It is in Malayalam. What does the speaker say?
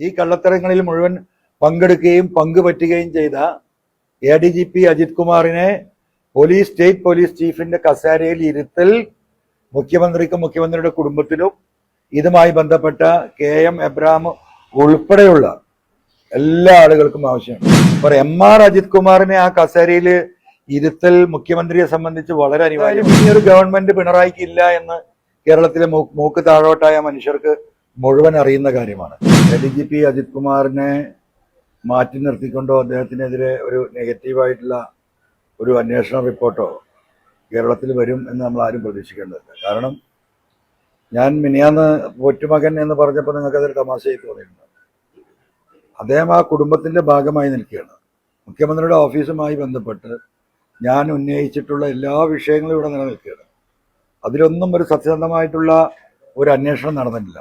ഈ കള്ളത്തരങ്ങളിൽ മുഴുവൻ പങ്കെടുക്കുകയും പങ്കുപറ്റുകയും ചെയ്ത A D G P Ajith കുമാറിനെ പോലീസ് സ്റ്റേറ്റ് പോലീസ് ചീഫിന്റെ കസേരയിൽ ഇരുത്തൽ മുഖ്യമന്ത്രിക്കും മുഖ്യമന്ത്രിയുടെ കുടുംബത്തിനും ഇതുമായി ബന്ധപ്പെട്ട കെ എം എബ്രഹാം ഉൾപ്പെടെയുള്ള എല്ലാ ആളുകൾക്കും ആവശ്യമാണ്. ഇപ്പോൾ എം ആർ അജിത് കുമാറിനെ ആ കസേരയിൽ ഇരുത്തൽ മുഖ്യമന്ത്രിയെ സംബന്ധിച്ച് വളരെ അനിവാര്യം ഈ ഒരു ഗവൺമെന്റ് പിണറായിക്ക് ഇല്ല എന്ന് കേരളത്തിലെ മൂക്ക് താഴോട്ടായ മനുഷ്യർക്ക് മുഴുവൻ അറിയുന്ന കാര്യമാണ്. ഡി ജി പി അജിത് കുമാറിനെ മാറ്റി നിർത്തിക്കൊണ്ടോ അദ്ദേഹത്തിനെതിരെ ഒരു നെഗറ്റീവായിട്ടുള്ള ഒരു അന്വേഷണ റിപ്പോർട്ടോ കേരളത്തിൽ വരും എന്ന് നമ്മൾ ആരും പ്രതീക്ഷിക്കേണ്ടതില്ല. കാരണം ഞാൻ മിനിയാന്ന് പോറ്റുമകൻ എന്ന് പറഞ്ഞപ്പോൾ നിങ്ങൾക്ക് അതൊരു തമാശയായി തോന്നിയിട്ടുണ്ട്. അദ്ദേഹം ആ കുടുംബത്തിന്റെ ഭാഗമായി നിൽക്കുകയാണ്. മുഖ്യമന്ത്രിയുടെ ഓഫീസുമായി ബന്ധപ്പെട്ട് ഞാൻ ഉന്നയിച്ചിട്ടുള്ള എല്ലാ വിഷയങ്ങളും ഇവിടെ നിലനിൽക്കുകയാണ്. അതിലൊന്നും ഒരു സത്യസന്ധമായിട്ടുള്ള ഒരു അന്വേഷണം നടന്നിട്ടില്ല.